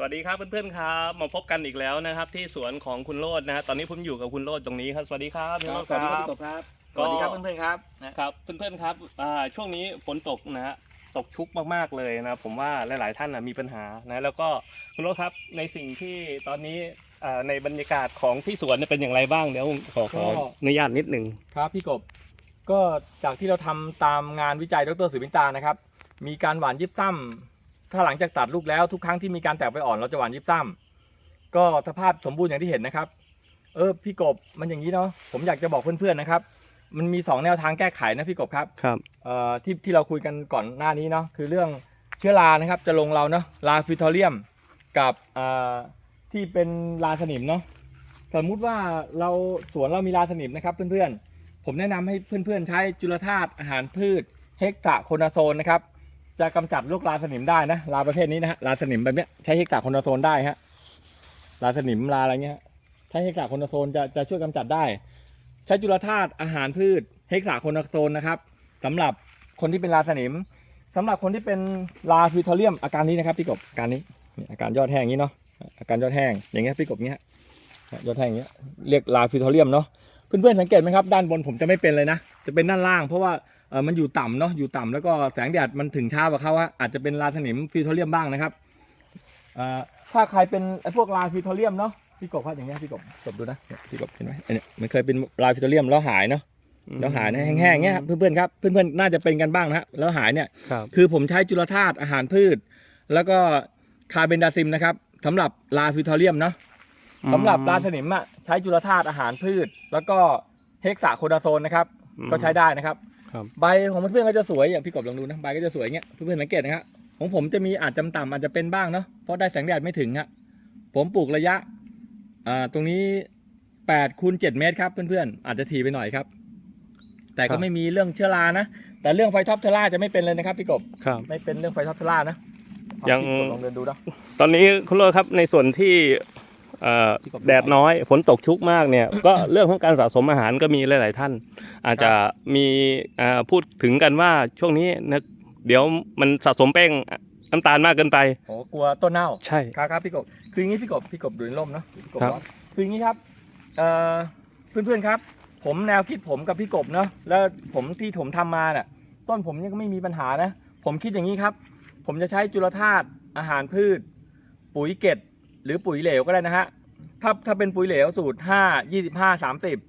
สวัสดีครับเพื่อนๆครับมาพบกันอีกแล้วนะครับ ที่สวนของคุณโรจน์นะฮะตอนนี้ผมอยู่กับคุณโรจน์ตรงนี้ครับสวัสดีครับพี่โรจน์สวัสดีครับพี่กบครับก็ สวัสดีครับเพื่อนๆครับนะครับเพื่อนๆครับอ่าช่วงนี้ฝนตกนะฮะตกชุกมากๆเลยนะผมว่าหลายๆท่านนะมีปัญหานะแล้วก็คุณโรจน์ครับในสิ่งที่ตอนนี้อ่าในบรรยากาศของที่สวนเนี่ยเป็นอย่างไรบ้างเดี๋ยวผมขอขออนุญาตนิดหนึ่ง ครับพี่กบ ก็จากที่เราทำตามงานวิจัยดรสุวินตานะครับ มีการหว่านยิบซ้ำ ถ้าหลังจากตัดลูกแล้วทุกครั้งที่มีการแตกใบอ่อนเราจะหว่านยิบซ้ำก็สภาพสมบูรณ์อย่างที่เห็นนะครับ เออพี่กบมันอย่างนี้เนาะผมอยากจะบอกเพื่อนๆนะครับ มันมีสองแนวทางแก้ไขนะพี่กบครับครับ เอ่อที่ที่เราคุยกันก่อนหน้านี้เนาะคือเรื่องเชื้อรานะครับจะลงเราเนาะลาฟิทอเรียมกับเอ่อที่เป็นลาสนิมเนาะสมมุติว่าเราสวนเรามีลาสนิมนะครับเพื่อนๆผมแนะนำให้เพื่อนๆใช้จุลธาตุอาหารพืชเฮกตาโคนาโซนนะครับ จะกำจัดโรคลาสนิมได้นะลาประเภทนี้นะฮะลาสนิมแบบเนี้ยใช้เฮกตาโคนาโซนได้ฮะลาสนิมลาอะไรเงี้ยฮะใช้เฮกตาโคนาโซนจะจะช่วยกำจัดได้ ใช้จุลธาตุอาหารพืชเฮกตาโคนาโซนนะครับสำหรับคนที่เป็นลาสนิมสำหรับคนที่เป็นลาฟิวทอเรียมอาการนี้นะครับพี่กบอาการนี้อาการยอดแห้งอย่างนี้เนาะอาการยอดแห้งอย่างเงี้ยพี่กบเงี้ยยอดแห้งเงี้ยเรียกลาฟิทอเรียมเนาะเพื่อนๆสังเกตไหมครับด้านบนผมจะไม่เป็นเลยนะ จะเป็นด้านล่างเพราะว่า เออมันอยู่ต่ำเนาะอยู่ต่ำแล้วก็แสงแดดมันถึงช้ากว่าเขาอะอาจจะเป็นลาสนิมฟิวทอเรียมบ้างนะครับเอ่อถ้าใครเป็นไอ้พวกลาฟิวทอเรียมเนาะพี่กบครับอย่างเงี้ยพี่กบกบดูนะเนี่ยพี่กบเห็นไหมไอ้เนี่ยมันเคยเป็นลาฟิวทอเรียมแล้วหายเนาะแล้วหายนะแห้งๆเงี้ยครับเพื่อนๆครับเพื่อนๆน่าจะเป็นกันบ้างนะฮะแล้วหายเนี่ยครับคือผมใช้จุลธาตุอาหารพืช แล้วก็คาร์เบนดาซิมนะครับสำหรับลาฟิวทอเรียมเนาะสำหรับลาสนิมอะใช้จุลธาตุอาหารพืช แล้วก็เฮกซาโคดาโซนนะครับอืมก็ใช้ได้นะครับ ครับ ใบของเพื่อนๆก็จะสวยอย่างพี่กบลองดูนะใบก็จะสวยเงี้ยเพื่อนๆสังเกตนะครับของผมจะมีอาจจำต่ำอาจจะเป็นบ้างเนาะเพราะได้แสงแดดไม่ถึงฮะผมปลูกระยะอ่าตรงนี้8คูณ7เมตรครับเพื่อนๆอาจจะถี่ไปหน่อยครับ แต่ครัก็บ ไม่มีเรื่องเชื้อรานะแต่เรื่องไฟท็อปเทอร่าจะไม่เป็นเลยนะครับพี่กบครับ ไม่เป็นเรื่องไฟท็อปเทอร่านะยัง พี่กบลองเดินดูนะตอนนี้คุณโรจน์ครับในส่วนที่เอ่อที่ผม แดดน้อยฝนตกชุกมากเนี่ย ก็เรื่องของการสะสมอาหารก็มีหลาย ๆ ท่าน อาจจะมีอ่าพูดถึงกันว่าช่วงนี้นะเดี๋ยวมันสะสมแป้งน้ำตาลมากเกินไปโอ้กลัวต้นเน่าใช่ครับครับพี่กบคืออย่างนี้พี่กบพี่กบดูในร่มเนาะพี่กบครับร้อนคืออย่างนี้ครับเอ่อเพื่อนๆครับ ผมแนวคิดผมกับพี่กบเนาะแล้วผมที่ผมทำมาเนี่ยต้นผมยังก็ไม่มีปัญหานะ ผมคิดอย่างนี้ครับ ผมจะใช้จุลธาตุอาหารพืช ปุ๋ยเกต หรือปุ๋ยเหลวก็ได้นะฮะถ้าถ้าเป็นปุ๋ยเหลวสูตร5 25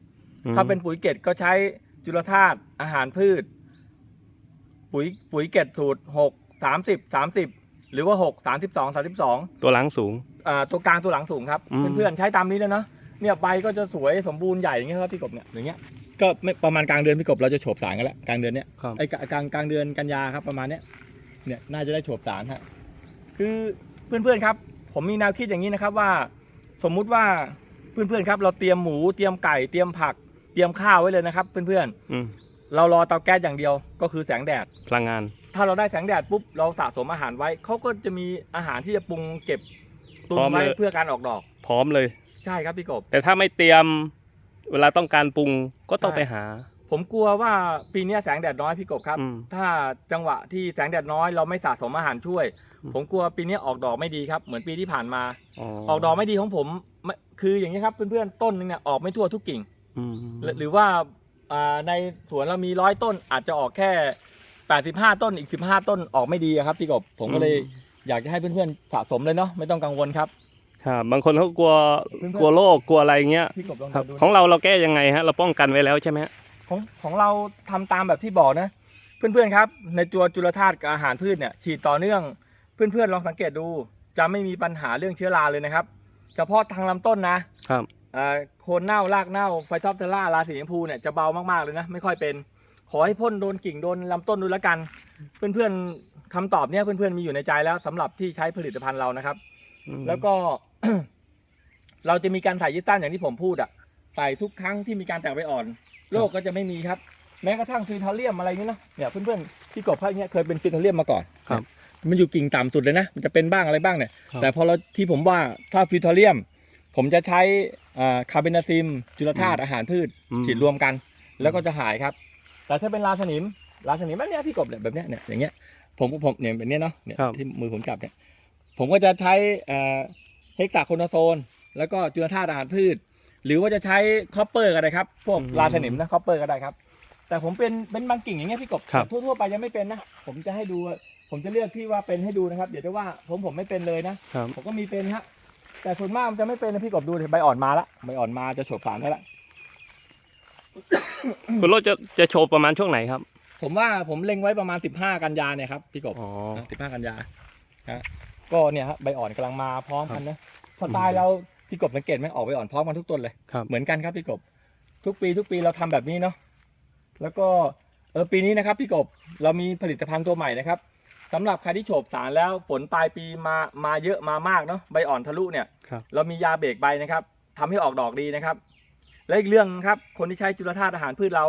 30ถ้าเป็นปุ๋ยเกตก็ใช้จุลธาตุอาหารพืช ปุ๋ยปุ๋ยเกตสูตร6 30 30หรือว่า6 32 32ตัวหล้างสูงอ่าตัวกลางตัวหลังสูงครับอืมเพื่อนๆใช้ตามนี้เลยเนาะเนี่ยใบก็จะสวยสมบูรณ์ใหญ่อย่างเงี้ยครับพี่กบเนี่ยอย่างเงี้ยก็ไม่ประมาณกลางเดือนพี่กบเราจะโฉบสารกันแล้วกลางเดือนเนี้ยครับไอ้กลางกลางเดือนกันยาครับประมาณเนี้ยเนี่ยน่าจะได้โฉบสารฮะคือเพื่อนๆครับ ผมมีแนวคิดอย่างนี้นะครับว่าสมมุติว่าเพื่อนๆครับ เราเตรียมหมูเตรียมไก่เตรียมผัก เตรียมข้าวไว้เลยนะครับ เพื่อนอืมๆเรารอเตาแก๊สอย่างเดียวก็คือแสงแดด พลังงาน ถ้าเราได้แสงแดดปุ๊บเราสะสมอาหารไว้ เขาก็จะมีอาหารที่จะปรุงเก็บตุนพร้อมไว้เลย เพื่อการออกดอก พร้อมเลย ใช่ครับพี่กบ แต่ถ้าไม่เตรียมเวลาต้องการปรุงก็ต้องใช่ ไปหา ผมกลัวว่าปีเนี้ยแสงแดดน้อยพี่กบครับ อืม ถ้าจังหวะที่แสงแดดน้อยเราไม่สะสมอาหารช่วยอืมผมกลัวปีเนี้ยออกดอกไม่ดีครับ เหมือนปีที่ผ่านมาอ๋อออกดอกไม่ดีของผมไม่คืออย่างนี้ครับเพื่อนๆต้นนึงเนี่ยออกไม่ทั่วทุกกิ่ง อืมหรือหรือว่าอ่าในสวนเรามีร้อยต้นอาจจะออกแค่ 85 ต้นอีก 15 ต้นออกไม่ดีอะครับพี่กบผมก็เลยอยากจะให้เพื่อนๆสะสมเลยเนาะไม่ต้องกังวลครับ ครับบางคนเขากลัวเพื่อนๆ กลัวโรคกลัวอะไรเงี้ยพี่กบลองครับดูนะของเราเราแก้ยังไงฮะ เราป้องกันไว้แล้วใช่ไหมฮะ ของของเราทำตามแบบที่บอกนะ เพื่อนๆครับ ในตัวจุลธาตุกับอาหารพืชเนี่ยฉีดต่อเนื่อง เพื่อนๆลองสังเกตดู จะไม่มีปัญหาเรื่องเชื้อราเลยนะครับ เฉพาะทางลำต้นนะครับเอ่อโคนเน่ารากเน่าไฟท็อปเทอร่าราสีชมพูเนี่ยจะเบามากๆเลยนะไม่ค่อยเป็น ขอให้พ่นโดนกิ่งโดนลำต้นดูแล้วกัน เพื่อนๆคำตอบเนี่ยเพื่อนๆมีอยู่ในใจแล้วสำหรับที่ใช้ผลิตภัณฑ์เรานะครับ แล้วก็เราจะมีการใส่ยิปตันอย่างที่ผมพูดอะใส่ทุกครั้งที่มีการแตกใบอ่อน โรคก็จะไม่มีครับ แม้กระทั่งฟิทอเรียมอะไรอย่างนี้นะเนี่ยเพื่อนๆที่กบพวกเนี้ยเคยเป็นฟิทอเรียมมาก่อนครับมันอยู่กิ่งต่ำสุดเลยนะ มันจะเป็นบ้างอะไรบ้างเนี่ยครับแต่พอเราที่ผมว่าถ้าฟิทอเรียม ผมจะใช้คาร์เบนาซิม จุลธาตุอาหารพืชอืมฉีดรวมกัน แล้วก็จะหายครับ แต่ถ้าเป็นลาสนิมลาสนิมแบบเนี้ยพี่กบเนี่ยแบบเนี้ยเนี่ยอย่างเงี้ยผมผมเนี่ยแบบเนี้ยเนาะเนี่ยครับที่มือผมจับเนี่ยผมก็จะใช้เอ่อเฮกตาโคนาโซน แล้วก็จุลธาตุอาหารพืช หรือว่าจะใช้คอปเปอร์ก็ได้ครับ พวกอืมลาสนิมนะคอปเปอร์ก็ได้ครับ แต่ผมเป็นเป็นบางกิ่งอย่างเงี้ยพี่กบครับ ทั่วทั่วๆไปยังไม่เป็นนะ ผมจะให้ดูว่าผมจะเลือกที่ว่าเป็นให้ดูนะครับ เดี๋ยวจะว่าผมผมไม่เป็นเลยนะ ครับ ผมก็มีเป็นฮะ แต่ส่วนมากมันจะไม่เป็นนะพี่กบดูดิใบอ่อนมาละใบอ่อนมาจะโฉบสารได้ละ คุณโรจน์จะจะโชว์ประมาณช่วงไหนครับ ผมว่าผมเล็งไว้ประมาณ 15 กันยาเนี่ยครับพี่กบอ๋อสิบห้ากันยาฮะก็เนี่ยฮะใบอ่อนกำลังมาพร้อมกันนะพอตายเรา พี่กบสังเกตไหมออกใบอ่อนพร้อมกันทุกต้นเลย ครับ เหมือนกันครับพี่กบ ทุกปีทุกปีเราทำแบบนี้เนาะแล้วก็เออปีนี้นะครับพี่กบเรามีผลิตภัณฑ์ตัวใหม่นะครับสำหรับใครที่โฉบสารแล้วฝนปลายปีมามาเยอะมามากเนาะใบอ่อนทะลุเนี่ย ครับ เรามียาเบรกใบนะครับทำให้ออกดอกดีนะครับ และอีกเรื่องครับ คนที่ใช้จุลธาตุอาหารพืชเรา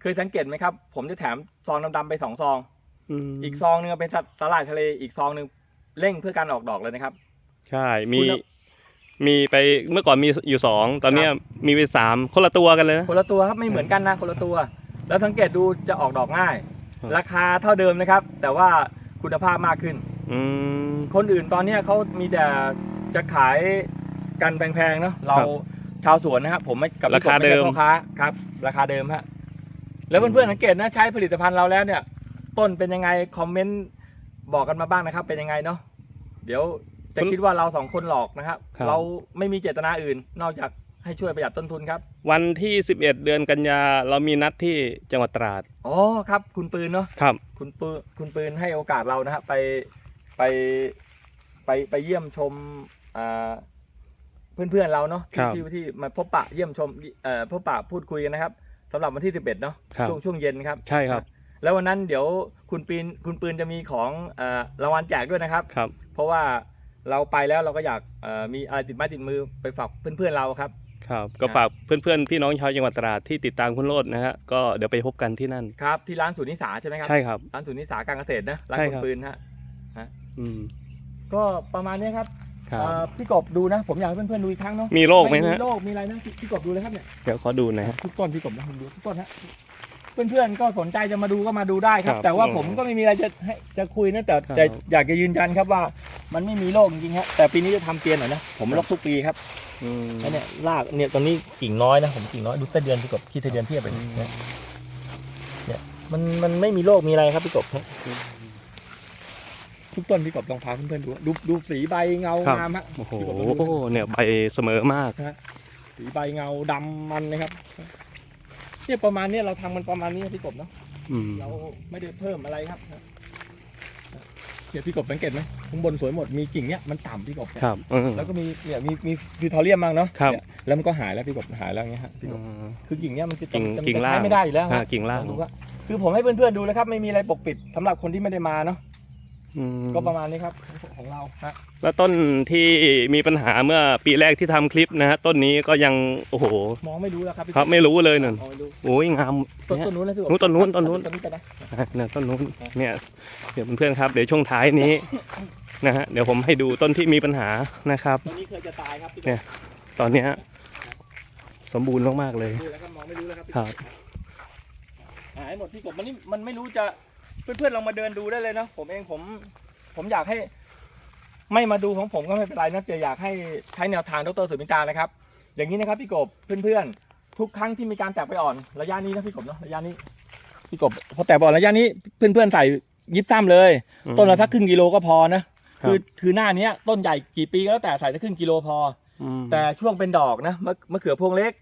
เคยสังเกตไหมครับ ผมจะแถมซองดำๆไปสองซอง มอีกซองหนึงเป็นสลายทะเลอีกซองหนึงเร่งเพื่อการออกดอกเลยนะครับ ใช่ มีคุณเอา มีไปเมื่อก่อนมีอยู่สองตอนเนี้ยมีไปสามคนละตัวกันเลยนะ คนละตัวครับไม่เหมือนกันนะคนละตัว แล้วสังเกตดูจะออกดอกง่าย ครับ ราคาเท่าเดิมนะครับ แต่ว่าคุณภาพมากขึ้น อืม คนอื่นตอนเนี้ยเขามีแต่จะขายกันแพงๆเนาะเราครับชาวสวนนะครับผมไม่กับราคาไใช่เดิมพ่อค้าครับ ราคาเดิมฮะแล้วเพื่อนๆสังเกตนะใช้ผลิตภัณฑ์เราแล้วเนี่ย ต้นเป็นยังไงคอมเมนต์บอกกันมาบ้างนะครับ เป็นยังไงเนาะเดี๋ยว จะคิดว่าเราสองคนหลอกนะครับ ครับ เราไม่มีเจตนาอื่น นอกจากให้ช่วยประหยัดต้นทุนครับ วันที่ 11 เดือนกันยาเรามีนัดที่จังหวัดตราดอ๋อครับ คุณปืนเนาะ ครับคุณปืนคุณปืนให้โอกาสเรานะฮะไปไปไปไปเยี่ยมชมอ่าเพื่อนๆเราเนาะครัที่บที่ที่มาพบปะเยี่ยมชมเอ่อพบปะพูดคุยกันนะครับสำหรับวันที่ 11เนาะครับ ช่วงช่วงเย็นครับ ใช่ครับแล้ววันนั้นเดี๋ยวคุณปืนคุณปืนจะมีของเอ่อรางวัลแจกด้วยนะครับ ครับ เพราะว่า เราไปแล้วเราก็อยากเอ่อมีอะไรติดไม้ติดมือไปฝากเพื่อนๆเราครับ ครับ ก็ฝากเพื่อนๆพี่น้องชาวจังหวัดตราดที่ติดตามคุณโรดนะฮะก็เดี๋ยวไปพบกันที่นั่นครับที่ร้านศูนย์นิสาใช่ไหมครับใช่ครับร้านศูนย์นิสาการเกษตรนะร้านใช่คุครัณบปืนฮะอืมก็ประมาณนี้ครับครับเอ่อพี่กบดูนะ ผมอยากให้เพื่อนๆดูอีกครั้งเนาะมีโรคไหมมีฮะโรคมีอะไรนะพี่พี่กบดูเลยครับเนี่ยเดี๋ยวขอดูหน่อยฮะทุกต้นพี่กบนะผมดูทุกต้นฮะ เพื่อนๆก็สนใจจะมาดูก็มาดูได้ครับ ครับแต่ว่าอืมผมก็ไม่มีอะไรจะให้จะคุยนะแต่ครับ แต่อยากจะยืนยันครับว่ามันไม่มีโรคจริงๆฮะแต่ปีนี้จะทำเตียนหน่อยนะผมลกทุกปีครับอืม แล้วเนี่ยรากเนี่ยตอนนี้กิ่งน้อยนะผมกิ่งน้อยดูเส้นเดือนพี่กบที่เส้นเดือนเทียบไปเนี่ยเนี่ยมันมันไม่มีโรคมีอะไรครับพี่กบครับทุกต้นพี่กบลองพาเพื่อนๆดูดูดูสีใบเงางามฮะโอ้โหพี่กบลองดูนะเนี่ยใบเสมอมาก สีใบเงาดำมันนะครับ เนี่ยประมาณเนี้ยเราทำมันประมาณนี้พี่กบเนาะอืมเราไม่ได้เพิ่มอะไรครับเดี๋ยวพี่กบสังเกตไหมข้างบนสวยหมดมีกิ่งเนี้ยมันต่ำพี่กบเนี่ยครับอืมแล้วก็มีเนี่ยมีมีฟิวทอเรียมบ้างเนาะครับ เนี่ยแล้วมันก็หายแล้วพี่กบหายแล้วอย่างเงี้ยฮะพี่กบอืมคือกิ่งเนี้ยมันจะกิ่งจะกิ่งจะล่าง ใช้ไม่ได้อยู่แล้วอ่าฮะกิ่งล่างดูว่าคือผมให้เพื่อนๆดูแล้วครับไม่มีอะไรปกปิดสำหรับคนที่ไม่ได้มาเนาะ อืมก็ประมาณนี้ครับของเราฮะแล้วต้นที่มีปัญหาเมื่อปีแรกที่ทำคลิปนะฮะต้นนี้ก็ยังโอ้โห มองไม่รู้แล้วครับพี่ครับไม่รู้เลยนั่นมองไม่รู้โอ้ยงามต้นเนี่ย ต้นนู้นนะพี่กบนู้นต้นนู้นต้นนู้น ต้นนู้นไปนะ เนี่ยต้นนู้นเนี่ยเดี๋ยวเพื่อนๆครับ เดี๋ยวช่วงท้ายนี้นะฮะเดี๋ยวผมให้ดูต้นที่มีปัญหานะครับต้นนี้เคยจะตายครับพี่กบเนี่ย ตอนเนี้ยสมบูรณ์มากๆเลย ดูแล้วก็มองไม่รู้แล้วครับพี่ครับ หายหมดพี่กบมันนี่มันไม่รู้จะ เพื่อนๆลองมาเดินดูได้เลยเนาะผมเองผม ผมอยากให้ ไม่มาดูของผมก็ไม่เป็นไรนะแต่อยากให้ใช้แนวทางดรสุมิตานะครับ อย่างนี้นะครับพี่กบเพื่อนๆทุกครั้งที่มีการแตกไปอ่อนระยะนี้นะพี่กบเนาะระยะนี้พี่กบพอแตกไปอ่อนระยะนี้เพื่อนๆใส่ยิบซ้ำเลย ต้นละสักครึ่งกิโลก็พอนะคือคือหน้าเนี้ยต้นใหญ่กี่ปีก็แล้วแต่ใส่สักครึ่งกิโลพออืมแต่ช่วงเป็นดอกนะมะมะเขือพวงเล็ก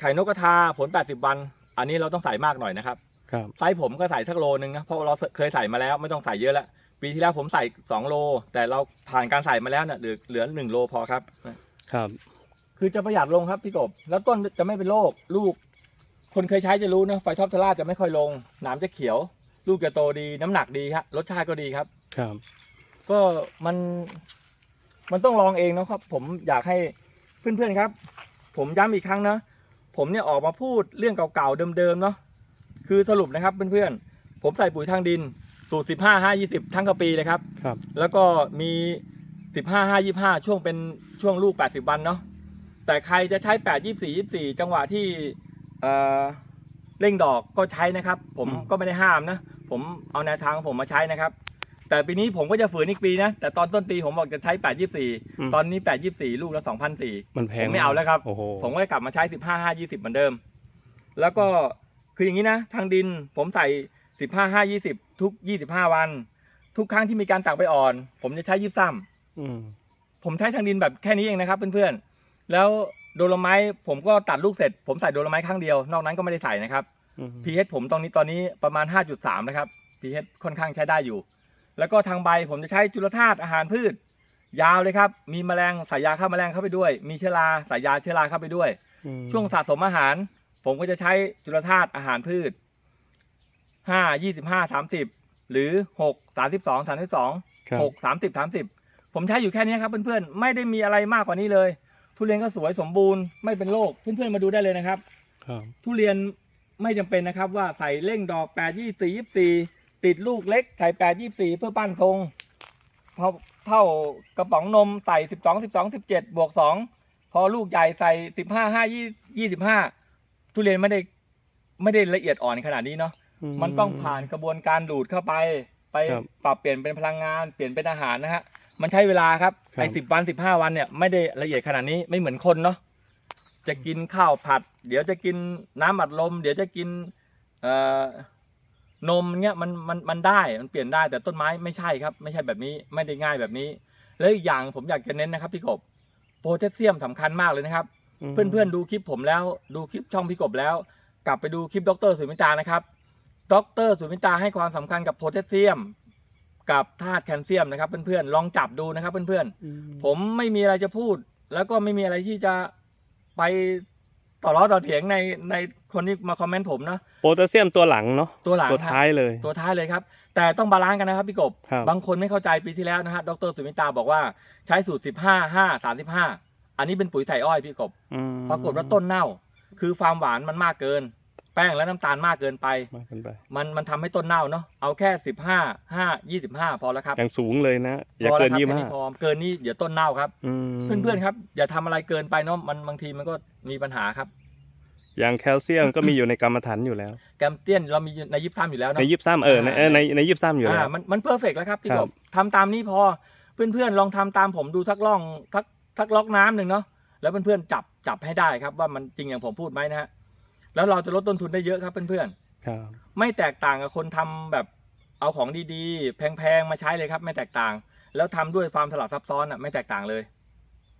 ไข่นกกระทาผล 80 วัน อันนี้เราต้องใส่มากหน่อยนะครับ ครับ ไซส์ผมก็ใส่สักโลนึงนะเพราะเราเคยใส่มาแล้วไม่ต้องใส่เยอะแล้วปีที่แล้วผมใส่2โล แต่เราผ่านการใส่มาแล้วเนี่ยเหลือเหลือ1โลพอครับครับ คือจะประหยัดลงครับพี่กบ แล้วต้นจะไม่เป็นโรคลูก คนเคยใช้จะรู้นะไฟท็อปทาร่าจะไม่ค่อยลงหนามจะเขียว ลูกจะโตดีน้ำหนักดีครับรสชาติก็ดีครับ ครับ ก็มัน มันต้องลองเองนะครับ ผมอยากให้เพื่อนๆครับ ผมย้ำอีกครั้งนะผมเนี่ยออกมาพูดเรื่องเก่าๆเดิมๆเนาะ คือสรุปนะครับเพื่อนๆ ผมใส่ปุ๋ยทางดิน สูตร 15 5 20 ทั้งกระปีเลยครับ ครับ แล้วก็มี 15 5 25 ช่วงเป็นช่วงลูก 80 วันเนาะ แต่ใครจะใช้ 8 24 24 จังหวะที่เอ่อเร่งดอกก็ใช้นะครับ ผมอืมก็ไม่ได้ห้ามนะ ผมเอาแนวทางของผมมาใช้นะครับ แต่ปีนี้ผมก็จะฝืนอีกปีนะ แต่ตอนต้นปีผมบอกจะใช้แปดยี่สี่อืมตอนนี้แปดยี่สี่ลูกละสองพันสี่มันแพผงมไม่เอาแล้วครับ โอ้โหผมก็จะกลับมาใช้สิบห้าห้ายี่สิบเหมือนเดิม แล้วก็ คืออย่างนี้นะ ทางดินผมใส่สิบห้าห้ายี่สิบทุกยี่สิบห้าวัน ทุกครั้งที่มีการตักไปอ่อน ผมจะใช้ยิบซ้ำอืมผมใช้ทางดินแบบแค่นี้เองนะครับเพื่อนๆแล้วโดโลไม้ผมก็ตัดลูกเสร็จ ผมใส่โดโลไม้ครั้งเดียวนอกนั้นก็ไม่ได้ใส่นะครับอืม pH ผมตอนนี้ตอนนี้ประมาณ 5.3 นะครับ pH ค่อนข้างใช้ได้อยู่ แล้วก็ทางใบผมจะใช้จุลธาตุอาหารพืช ยาวเลยครับ มีแมลงใส่ยาฆ่าแมลงเข้าไปด้วย มีเชื้อราใส่ยาเชื้อราเข้าไปด้วยอืมช่วงสะสมอาหาร ผมก็จะใช้จุลธาตุอาหารพืช 5 25 30 หรือ 6 32 32 6 30 30 ผมใช้อยู่แค่นี้ครับเพื่อนๆ ไม่ได้มีอะไรมากกว่านี้เลย ทุเรียนก็สวยสมบูรณ์ไม่เป็นโรคเพื่อนๆมาดูได้เลยนะครับ ทุเรียนไม่จำเป็นนะครับว่าใส่เร่งดอก 8 24 24 ติดลูกเล็กใส่ 8 24 เพื่อปั้นทรงพอเท่ากระป๋องนมใส่ 12 12 17บวก2พอลูกใหญ่ใส่ 15 5 25 ทุเรียนไม่ได้ไม่ได้ละเอียดอ่อนขนาดนี้เนาะมันต้องผ่านกระบวนการดูดเข้าไป ไปครับปรับเปลี่ยนเป็นพลังงานเปลี่ยนเป็นอาหารนะฮะมันใช้เวลาครับครับไอ้สิบวันสิบห้าวันเนี่ยไม่ได้ละเอียดขนาดนี้ไม่เหมือนคนเนาะจะกินข้าวผัด เดี๋ยวจะกินน้ำอัดลม เดี๋ยวจะกินเอ่อนมเงี้ยมันมันมันได้มันเปลี่ยนได้แต่ต้นไม้ไม่ใช่ครับ ไม่ใช่แบบนี้ไม่ได้ง่ายแบบนี้ แล้วอีกอย่างผมอยากจะเน้นนะครับพี่กบโพแทสเซียมสำคัญมากเลยนะครับ เพื่อนๆดูคลิปผมแล้ว ดูคลิปช่องพี่กบแล้ว กลับไปดูคลิปดรสุมิตานะครับดรสุมิตาให้ความสำคัญกับโพแทสเซียม กับธาตุแคลเซียมนะครับเพื่อนๆลองจับดูนะครับเพื่อนอืมๆผมไม่มีอะไรจะพูด แล้วก็ไม่มีอะไรที่จะไปต่อล้อต่อเถียงในในคนที่มาคอมเมนต์ผมนะโพแทสเซียมตัวหลังเนาะตัวหลังตัวครับท้ายเลย ตัวท้ายเลยครับ แต่ต้องบาลานซ์กันนะครับพี่กบครับบางคนไม่เข้าใจปีที่แล้วนะฮะดรสุมิตาบอกว่าใช้สูตร 15 5 35 อันนี้เป็นปุ๋ยใส่อ้อยพี่กบอืมปรากฏว่าต้นเน่า คือความหวานมันมากเกิน แป้งและน้ำตาลมากเกินไป มากเกินไป มันมันทำให้ต้นเน่าเนาะเอาแค่สิบห้าห้ายี่สิบห้าพอแล้วครับอย่างสูงเลยนะ อย่าพเกิแล้วนครับยี่แค่ห้านี้พอเกินนี่เดี๋ยวต้นเน่าครับเพื่อนๆครับ อย่าทำอะไรเกินไปเนาะมันบางทีมันก็มีปัญหาครับ อย่างแคลเซียมก็มีอยู่ในกรรมฐานอยู่แล้วแกมเตี้ยนเรามีในยิบซ้ำอยู่แล้วในเนาะยิบซ้ำเออในเออในในยิบซ้ำอยู่แล้อ่าวมันมันเพอร์เฟกแล้วครับพี่คกรับบทำตามนี้พอเพื่อนๆลองทำตามผมดูทักล่องทัก ทักล็อกน้ำหนึ่งเนาะแล้วเพื่อนๆจับจับให้ได้ครับ ว่ามันจริงอย่างผมพูดไหมนะฮะแล้วเราจะลดต้นทุนได้เยอะครับเพื่อนๆครับไม่แตกต่างกับคนทำแบบเอาของดีๆ แพงๆมาใช้เลยครับ ไม่แตกต่าง แล้วทำด้วยความสลับซับซ้อนอะไม่แตกต่างเลย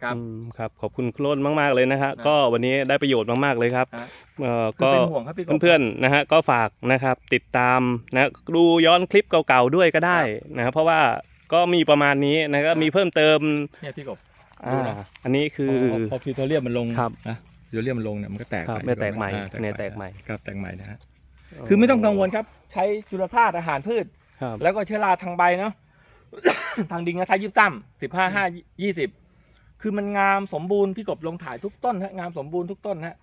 ครับ อืมครับขอบคุณคุณโรดมากๆเลยนะฮะนะก็วันนี้ได้ประโยชน์มากๆเลยครับนะเอ่อคือก็เป็นห่วงครับพี่กบ เพื่อนๆนะฮะก็ฝากนะครับติดตามนะดูย้อนคลิปเก่าๆด้วยก็ได้นะครับเพราะว่าก็มีประมาณนี้นะก็มีเพิ่มเติม เนี่ยพี่กบ อ่าอันนี้คือพอพอฟิวเทอเรียมมันลงครับนะฟิวเทอเรียมมันลงเนี่ยมันก็แตกครับไปไม่แตกใหม่อ่าเนี่ยแตกใหม่ครับแตกใหม่นะฮะคือไม่ต้องกังวลครับ ใช้จุลธาตุอาหารพืชครับแล้วก็เชื้อราทางใบเนาะทางดินก็ใช้ยิบซ้ำสิบห้าห้ายี่สิบคือมันงามสมบูรณ์พี่กบลงถ่ายทุกต้นฮะงามสมบูรณ์ทุกต้นฮะ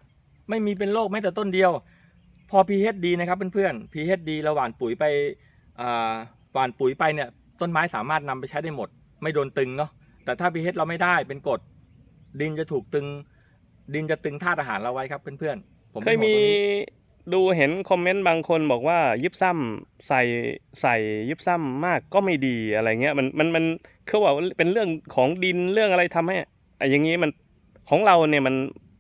ไม่มีเป็นโรคแม้แต่ต้นเดียว พอ pH ดีนะครับเพื่อนๆ pH ดีเราหว่านปุ๋ยไปอ่าหว่านปุ๋ยไปเนี่ยต้นไม้สามารถนำไปใช้ได้หมด ไม่โดนตึงเนาะ แต่ถ้า pH เราไม่ได้เป็นกรดดินจะถูกตึง ดินจะตึงธาตุอาหารเราไว้ครับเพื่อนๆผมเคป็นยห่วงมีตรงนี้ดูเห็นคอมเมนต์บางคนบอกว่ายิบซ้ำใส่ใส่ยิบซ้ำมากก็ไม่ดีอะไรเงี้ยมันมันมันเขาบอกว่าเป็นเรื่องของดินเรื่องอะไรทำให้ไอ้อย่างงี้มันของเราเนี่ยมัน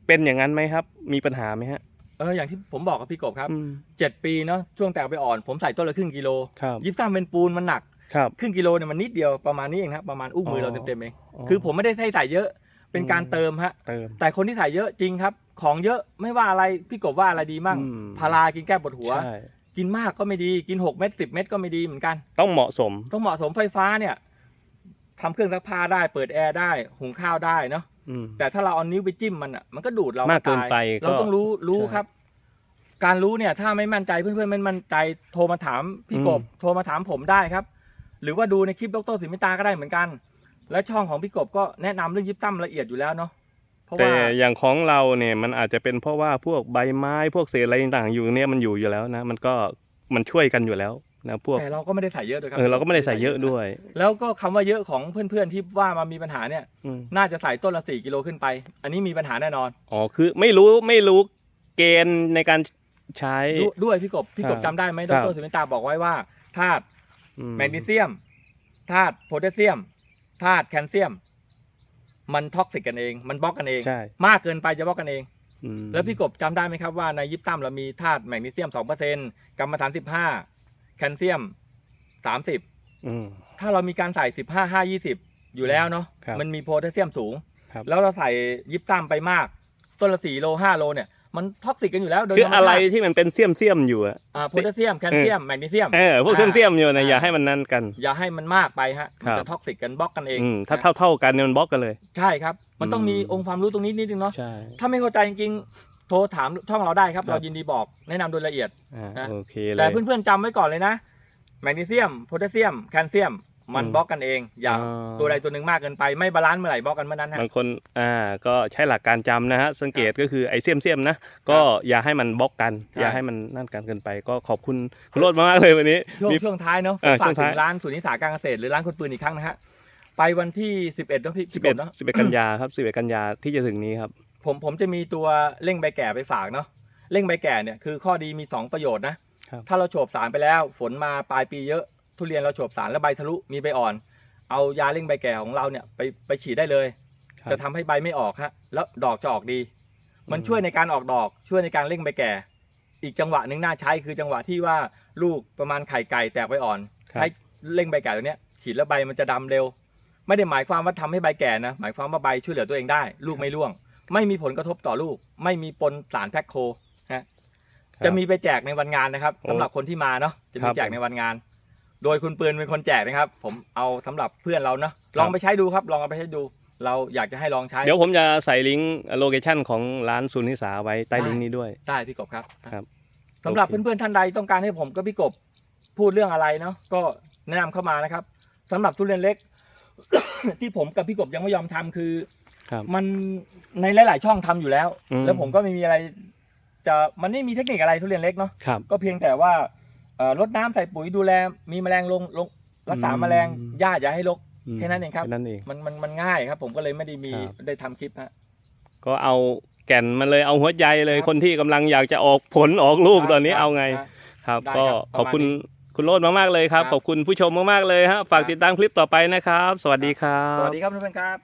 เป็นอย่างนั้นไหมครับ มีปัญหาไหมฮะเอออย่างที่ผมบอกกับพี่กบครับอืมเจ็ดปีเนาะช่วงแตกไปอ่อน ผมใส่ต้นละครึ่งกิโลครับยิบซ้ำเป็นปูนมันหนัก ครับครึ่งกิโลเนี่ยมันนิดเดียวประมาณนี้เองครับประมาณอุ้งมืออ๋อเราเต็มๆเองคือผมไม่ได้ให้ใส่เยอะเป็นการอืมเติมฮะเติม แต่คนที่ใส่เยอะจริงครับ ของเยอะไม่ว่าอะไรพี่กบว่าอะไรดีมั่งอืมพารากินแก้ปวดหัวใช่กินมากก็ไม่ดีกิน 6 เม็ด10 เม็ดก็ไม่ดีเหมือนกัน ต้องเหมาะสม ต้องเหมาะสมไฟฟ้าเนี่ยทำเครื่องซักผ้าได้เปิดแอร์ได้หุงข้าวได้เนาะอืมแต่ถ้าเราเอานิ้วไปจิ้มมันอะมันก็ดูดเรามากเกินตยไปก็เราต้องรู้รู้ใช่ครับ การรู้เนี่ย ถ้าไม่มั่นใจเพื่อนๆไม่มั่นใจโทรมาถามพี่กบอืมโทรมาถามผมได้ครับ หรือว่าดูในคลิปดรสิมิตาก็ได้เหมือนกัน และช่องของพี่กบก็แนะนำเรื่องยิบตั้มละเอียดอยู่แล้วเนาะเพราะแต่ว่า อย่างของเราเนี่ยมันอาจจะเป็นเพราะว่าพวกใบไม้พวกเศษอะไรต่างๆอยู่เนี่ยมันอยู่อยู่แล้วนะ มันก็มันช่วยกันอยู่แล้วนะพวกแต่เราก็ไม่ได้ใส่เยอะด้วยครัเออเราก็ไม่ได้ใส่เยอะด้วยแล้วก็คำว่าเยอะของเพื่อนๆที่ว่ามามีปัญหาเนี่ย อืมน่าจะใส่ต้นละสี่กิโลขึ้นไป อันนี้มีปัญหาแน่นอนอ๋อคือไม่รู้ไม่รู้เกณฑ์ในการใช้ ดด้วยพี่กบพี่กบครับจำได้ไหมดครับรสิมิตาบอกไว้ว่าธา ตุอืแมกนีเซียมธาตุโพแทสเซียมธาตุแคลเซียม มันท็อกซิกกันเอง มันบล็อกกันเอง ใช่มากเกินไปจะบล็อกกันเอง อืมแล้วพี่กบจำได้ไหมครับว่าในยิปซัมเรามีธาตุแมกนีเซียม2%กรรมฐาน15 แคลเซียม 30 อืม ถ้าเรามีการใส่ 15 5 20 อยู่แล้วเนาะครับมันมีโพแทสเซียมสูง ครับ แล้วเราใส่ยิปซัมไปมาก ต้นละ4โล5โลเนี่ย มันท็อกซิกกันอยู่แล้วโดยคือธมชาติอะไรที่มันเป็นเสี้ยมเสียมๆอยู่อะ อ่าโพแทสเซียมแคลเซียมแมกนีเซียม เออพวกเสี้ยมเสียมๆอยู่นะอย่าให้มันนั่นกัน อย่าให้มันมากไปฮะมันครัจะบ ท็อกซิกกันบล็อกกันเองอืมถ้านะเท่าเท่าๆกันเนี่ยมันบล็อกกันเลย ใช่ครับ มันต้องมีอืม องค์ความรู้ตรงนี้นิดนึงเนาะใช่ ถ้าไม่เข้าใจจริงๆโทรถามช่องเราได้ครับ ครับ เรายินดีบอกแนะนำโดยละเอียด อ่านะ โอเคเลยแต่เพื่อนๆจำไว้ก่อนเลยนะ แมกนีเซียมโพแทสเซียมแคลเซียม มันอืมบล็อกกันเอง อย่าอ่าตัวใดตัวหนึ่งมากเกินไปไม่บาลานซ์เมื่อไหร่บล็อกกันเมื่อนั้นฮะ บางคนอ่าก็ใช้หลักการจำนะฮะสังเกตก็คือไอ้เสี้ยมเสียมๆนะก็อย่าให้มันบล็อกกัน ใช่ อย่าให้มันนั่นกันเกินไปก็ขอบคุณคุณโรดมากๆเลยวันนี้ช่วงมี ช่วงท้ายเนาะเออฝาช่กวงถึท้าย งร้านศูนย์นิสาการเกษตรหรือร้านคุณปืนอีกครั้งนะฮะไปวันที่ 11เนาะพี่สิบพี่เอ็ดกบเนาะสิบเอ็ดกันยาครับสิบเอ็ดกันยาที่จะถึงนี้ครับ ผมผมจะมีตัวเร่งใบแก่ไปฝากเนาะเร่งใบแก่เนี่ยคือข้อดีมี 2 ประโยชน์นะครับ ถ้าเราโฉบสารไปแล้ว ฝนมาปลายปีเยอะ ทุเรียนเราโฉบสารแล้วใบทะลุมีใบอ่อน เอายาเร่งใบแก่ของเราเนี่ยไปไปฉีดได้เลย ครับ จะทำให้ใบไม่ออกฮะแล้วดอกจะออกดี มันอืมช่วยในการออกดอกช่วยในการเร่งใบแก่ อีกจังหวะหนึ่งน่าใช้คือจังหวะที่ว่าลูกประมาณไข่ไก่แตกใบอ่อนครับ ใช้เร่งใบแก่ตัวเนี้ยฉีดแล้วใบมันจะดำเร็ว ไม่ได้หมายความว่าทำให้ใบแก่นะหมายความว่าใบช่วยเหลือตัวเองได้ ลูกไม่ร่วง ไม่มีผลกระทบต่อลูก ไม่มีปนสารแพคโคฮะครับจะมีไปแจกในวันงานนะครับโอ้สำหรับคนที่มาเนาะจะครัมีบแจกในวันงาน โดยคุณปืนเป็นคนแจกนะครับ ผมเอาสำหรับเพื่อนเราเนาะครับลองไปใช้ดูครับ ลองเอาไปใช้ดู เราอยากจะให้ลองใช้ เดี๋ยวผมจะใส่ลิงก์โลเคชันของร้านซูนิสาไว้ใต้ลิงก์นี้ด้วย ได้พี่กบครับครับสำหรับโอเค เพื่อนๆท่านใดต้องการให้ผมกับพี่กบพูดเรื่องอะไรเนาะก็แนะนำเข้ามานะครับสำหรับทุเรียนเล็ก ที่ผมกับพี่กบยังไม่ยอมทำคือ ครับ มันในหลาย ๆ ช่องทำอยู่แล้ว อืม แล้วผมก็ไม่มีอะไร จะมันไม่มีเทคนิคอะไรทุเรียนเล็กเนาะครับ ก็เพียงแต่ว่าเอ่อ รดน้ำใส่ปุ๋ยดูแล มีแมลงลงลงรักษาอืมแมลงหญ้าอย่าให้รกอืมแค่นั้นเองครับแค่นั้นเองมันมันมันง่ายครับ ผมก็เลยไม่ได้มีครับได้ทำคลิปฮะก็เอาแก่นมันเลยเอาหัวใจเลยครับคนที่กำลังอยากจะออกผลออกลูกตอนนี้ครับเอาไง ครับครับได้ก็ครับขอบคุณประมาณนี้คุณโรดมากๆเลยครับครับ ขอบคุณผู้ชมมากๆเลยฮะฝากครับติดตามคลิปต่อไปนะครับ สวัสดีครับ สวัสดีครับเพื่อนๆครับ